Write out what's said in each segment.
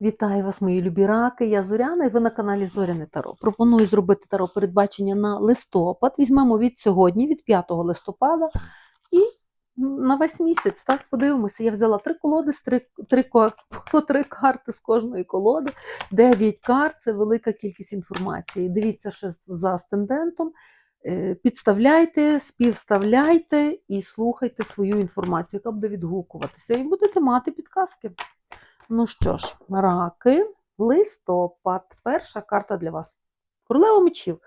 Вітаю вас, мої любі раки. Я Зоряна, і ви на каналі Зоряне Таро. Пропоную зробити таро передбачення на листопад. Візьмемо від сьогодні, від 5 листопада, і на весь місяць. Так, подивимося. Я взяла три колоди, три, три, по три карти з кожної колоди. Дев'ять карт це велика кількість інформації. Дивіться ще за астендентом. Е, Підставляйте, співставляйте і слухайте свою інформацію, яка буде відгукуватися, і будете мати підказки. Ну що ж, раки, листопад, перша карта для вас. Королева мечів.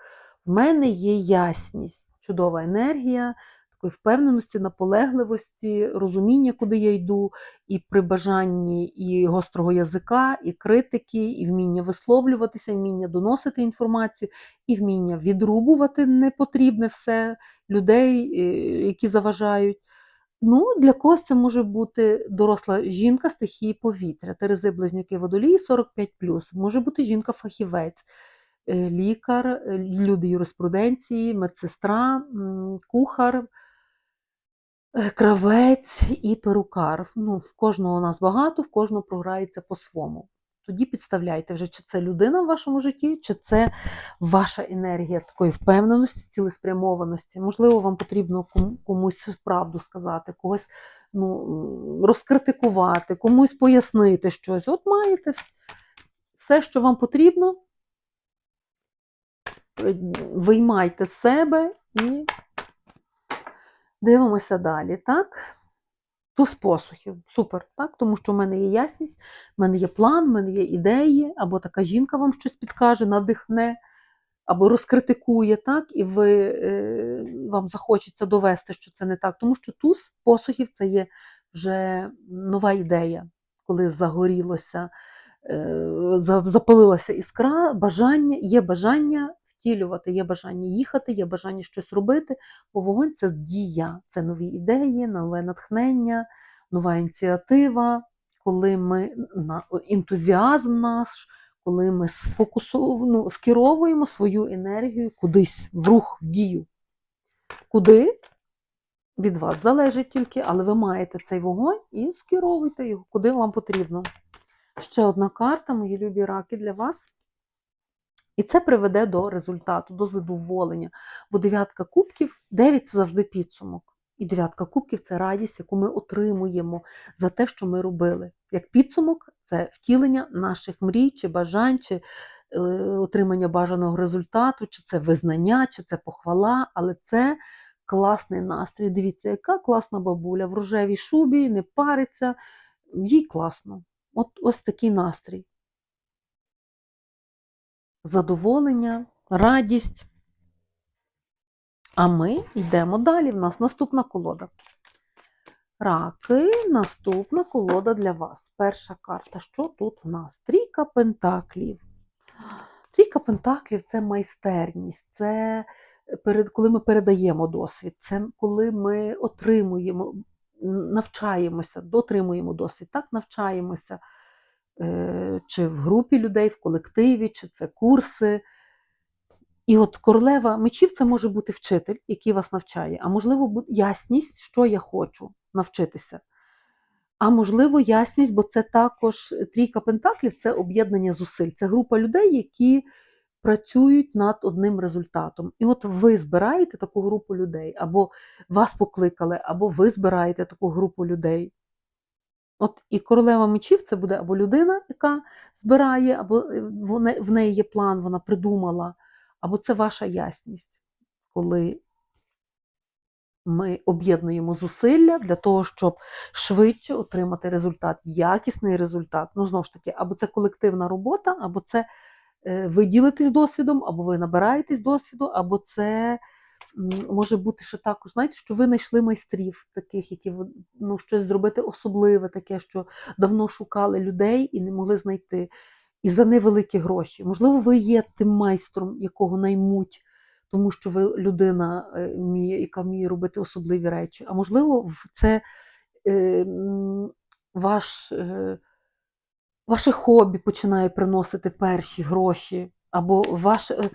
В мене є ясність, чудова енергія, такої впевненості, наполегливості, розуміння, куди я йду, і при бажанні і гострого язика, і критики, і вміння висловлюватися, вміння доносити інформацію, і вміння відрубувати непотрібне все людей, е, які заважають. Ну, для когось це може бути доросла жінка стихії повітря, Терези Близнюки Водолії 45+. Може бути жінка-фахівець, е, лікар, е, люди юриспруденції, медсестра, кухар, е, кравець і перукар. Ну, в кожного у нас багато, в кожного програється по-своєму. Тоді підставляйте вже, чи це людина в вашому житті, чи це ваша енергія такої впевненості, цілеспрямованості. Можливо, вам потрібно комусь правду сказати, когось ну, розкритикувати, комусь пояснити щось. От маєте все, що вам потрібно, е, виймайте з себе і дивимося далі. так? Туз посухів. Супер, так? Тому що в мене є ясність, в мене є план, в мене є ідеї, або така жінка вам щось підкаже, надихне, або розкритикує, так? і ви, е, вам захочеться довести, що це не так. Тому що туз посухів це є вже нова ідея, коли загорілося, е, запалилася іскра, бажання, є бажання втілювати, є бажання їхати, є бажання щось робити. Бо вогонь це дія, це нові ідеї, нове натхнення, нова ініціатива, коли ми ентузіазм наш, коли ми ну, скеровуємо свою енергію кудись в рух, в дію. Куди? Від вас залежить тільки, але ви маєте цей вогонь і скеровуйте його, куди вам потрібно. Ще одна карта, мої любі раки, для вас. І це приведе до результату, до задоволення. Бо дев'ятка кубків, дев'ять це завжди підсумок. І дев'ятка кубків це радість, яку ми отримуємо за те, що ми робили. Як підсумок, це втілення наших мрій чи бажань, чи е, отримання бажаного результату, чи це визнання, чи це похвала, але це класний настрій. Дивіться, яка класна бабуля в рожевій шубі, не париться, їй класно. От ось такий настрій задоволення, радість. А ми йдемо далі. В нас наступна колода. Раки, наступна колода для вас. Перша карта. Що тут в нас? Трійка пентаклів. Трійка пентаклів це майстерність, це перед, коли ми передаємо досвід, це коли ми отримуємо, навчаємося, дотримуємо досвід, так навчаємося е, чи в групі людей, в колективі, чи це курси. І от королева мечів це може бути вчитель, який вас навчає, а можливо, ясність, що я хочу навчитися. А можливо, ясність, бо це також трійка пентаклів це об'єднання зусиль. Це група людей, які працюють над одним результатом. І от ви збираєте таку групу людей, або вас покликали, або ви збираєте таку групу людей. От і королева мечів це буде або людина, яка збирає, або е, в неї є план, вона придумала, або це ваша ясність, коли ми об'єднуємо зусилля для того, щоб швидше отримати результат, якісний результат. Ну, знову ж таки, або це колективна робота, або це е, ви ділитесь досвідом, або ви набираєтесь досвіду, або це може бути ще також, знаєте, що ви знайшли майстрів таких, які ну, щось зробити особливе, таке, що давно шукали людей і не могли знайти. І за невеликі гроші. Можливо, ви є тим майстром, якого наймуть, тому що ви людина, е, яка вміє робити особливі речі. А можливо, це е, ваш, е, ваше хобі починає приносити перші гроші, або ваше,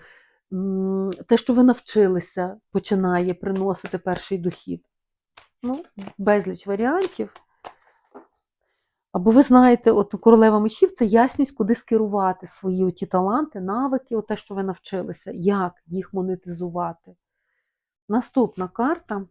те, що ви навчилися, починає приносити перший дохід. Ну, безліч варіантів. Або ви знаєте, от королева мечів це ясність, куди скерувати свої оті таланти, навики, от те, що ви навчилися, як їх монетизувати. Наступна карта.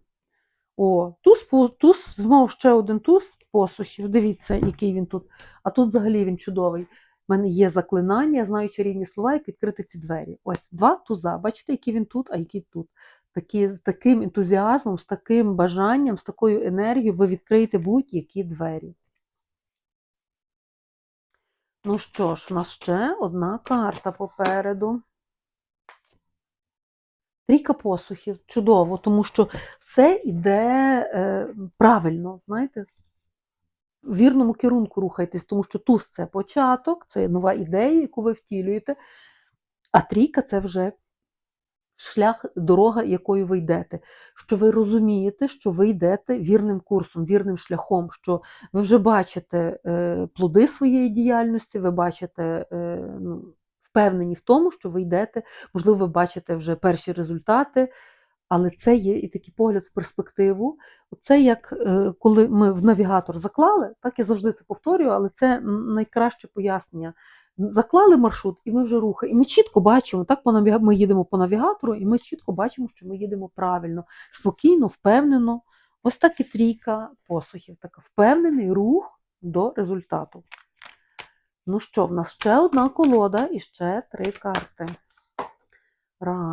О, туз, туз, знову ще один туз посухів. Дивіться, який він тут. А тут взагалі він чудовий. У мене є заклинання, я знаю чарівні слова, як відкрити ці двері. Ось два туза. Бачите, який він тут, а який тут. Такі, з таким ентузіазмом, з таким бажанням, з такою енергією ви відкриєте будь-які двері. Ну що ж, у нас ще одна карта попереду. Трійка посухів. Чудово, тому що все йде е, правильно, знаєте, в вірному керунку рухайтесь, тому що туз це початок, це нова ідея, яку ви втілюєте, а трійка це вже шлях, дорога, якою ви йдете. Що ви розумієте, що ви йдете вірним курсом, вірним шляхом, що ви вже бачите е, плоди своєї діяльності, ви бачите, е, ну, впевнені в тому, що ви йдете, можливо, ви бачите вже перші результати. Але це є і такий погляд в перспективу. Це як е, коли ми в навігатор заклали, так я завжди це повторюю, але це найкраще пояснення. Заклали маршрут, і ми вже рухаємо. І ми чітко бачимо, так ми їдемо по навігатору, і ми чітко бачимо, що ми їдемо правильно, спокійно, впевнено. Ось так і трійка посухів. Так, впевнений рух до результату. Ну що, в нас ще одна колода і ще три карти.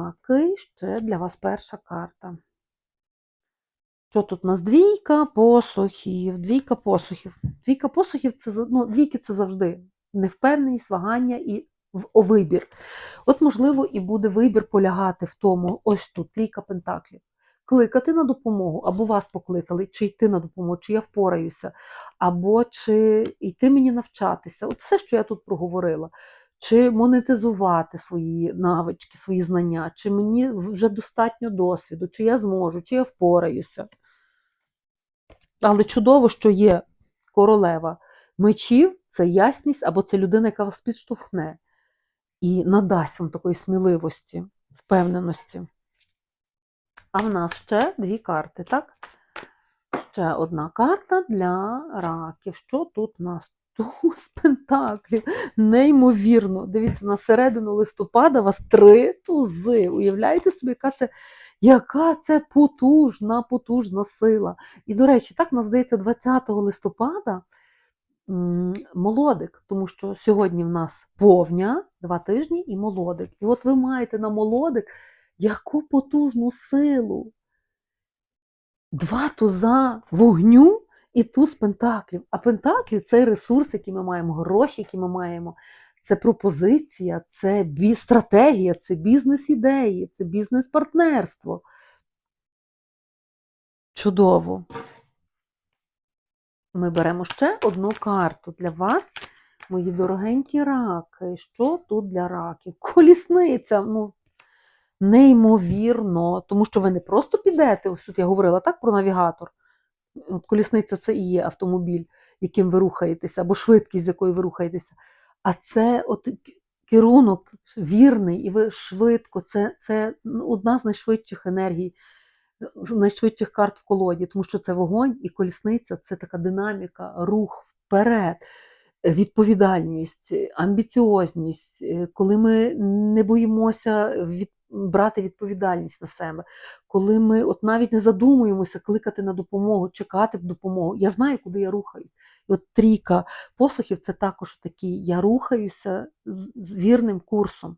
Раки, ще для вас перша карта. Що тут у нас? Двійка посухів, двійка посухів. Двійка посухів це ну, двійки це завжди невпевненість, вагання і вибір. От, можливо, і буде вибір полягати в тому, ось тут трійка пентаклів. Кликати на допомогу, або вас покликали, чи йти на допомогу, чи я впораюся, або чи йти мені навчатися. От все, що я тут проговорила чи монетизувати свої навички, свої знання, чи мені вже достатньо досвіду, чи я зможу, чи я впораюся. Але чудово, що є королева мечів це ясність, або це людина, яка вас підштовхне і надасть вам такої сміливості, впевненості. А в нас ще дві карти, так? Ще одна карта для раків. Що тут у нас? Туз пентаклів. Неймовірно. Дивіться, на середину листопада вас три тузи. Уявляєте собі, яка це, яка це потужна, потужна сила. І, до речі, так, нас здається, 20 листопада молодик, тому що сьогодні в нас повня, два тижні і молодик. І от ви маєте на молодик яку потужну силу. Два туза вогню і туз пентаклів. А пентаклі це ресурс, який ми маємо, гроші, які ми маємо. Це пропозиція, це бі- стратегія, це бізнес-ідеї, це бізнес-партнерство. Чудово. Ми беремо ще одну карту для вас, мої дорогенькі раки. Що тут для раків? Колісниця. Ну, неймовірно, тому що ви не просто підете, ось тут я говорила так про навігатор. От колісниця це і є автомобіль, яким ви рухаєтеся, або швидкість, з якою ви рухаєтеся. А це от керунок вірний, і ви швидко, це, це ну, одна з найшвидших енергій, найшвидших карт в колоді, тому що це вогонь і колісниця це така динаміка, рух вперед, відповідальність, амбіціозність, е, коли ми не боїмося від, брати відповідальність на себе, коли ми от навіть не задумуємося кликати на допомогу, чекати допомогу. Я знаю, куди я рухаюсь. І от трійка посухів це також такі. Я рухаюся з, з вірним курсом.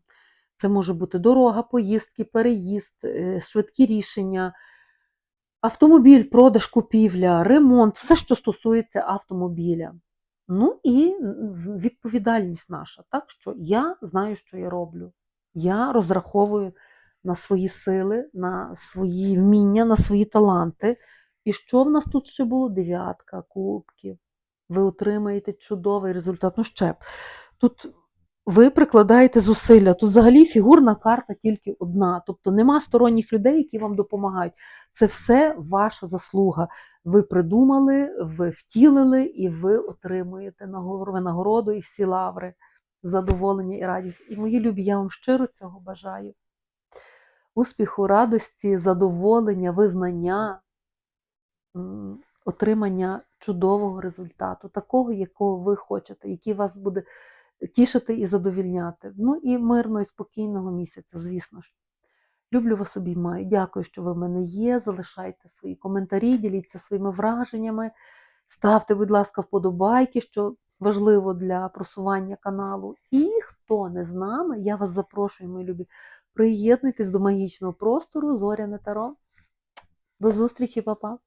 Це може бути дорога, поїздки, переїзд, е, швидкі рішення, автомобіль, продаж, купівля, ремонт, все, що стосується автомобіля. Ну і відповідальність наша, так що я знаю, що я роблю. Я розраховую на свої сили, на свої вміння, на свої таланти. І що в нас тут ще було? Дев'ятка кубків. Ви отримаєте чудовий результат. Ну ще б. Тут ви прикладаєте зусилля. Тут взагалі фігурна карта тільки одна. Тобто нема сторонніх людей, які вам допомагають. Це все ваша заслуга. Ви придумали, ви втілили, і ви отримуєте нагор- винагороду і всі лаври, задоволення і радість. І мої любі, я вам щиро цього бажаю. Успіху, радості, задоволення, визнання, отримання чудового результату, такого, якого ви хочете, який вас буде тішити і задовільняти. Ну і мирного і спокійного місяця, звісно ж. Люблю вас обіймаю. Дякую, що ви в мене є. Залишайте свої коментарі, діліться своїми враженнями. Ставте, будь ласка, вподобайки, що важливо для просування каналу. І хто не з нами, я вас запрошую, мої любі, приєднуйтесь до магічного простору Зоряне Таро. До зустрічі, папа!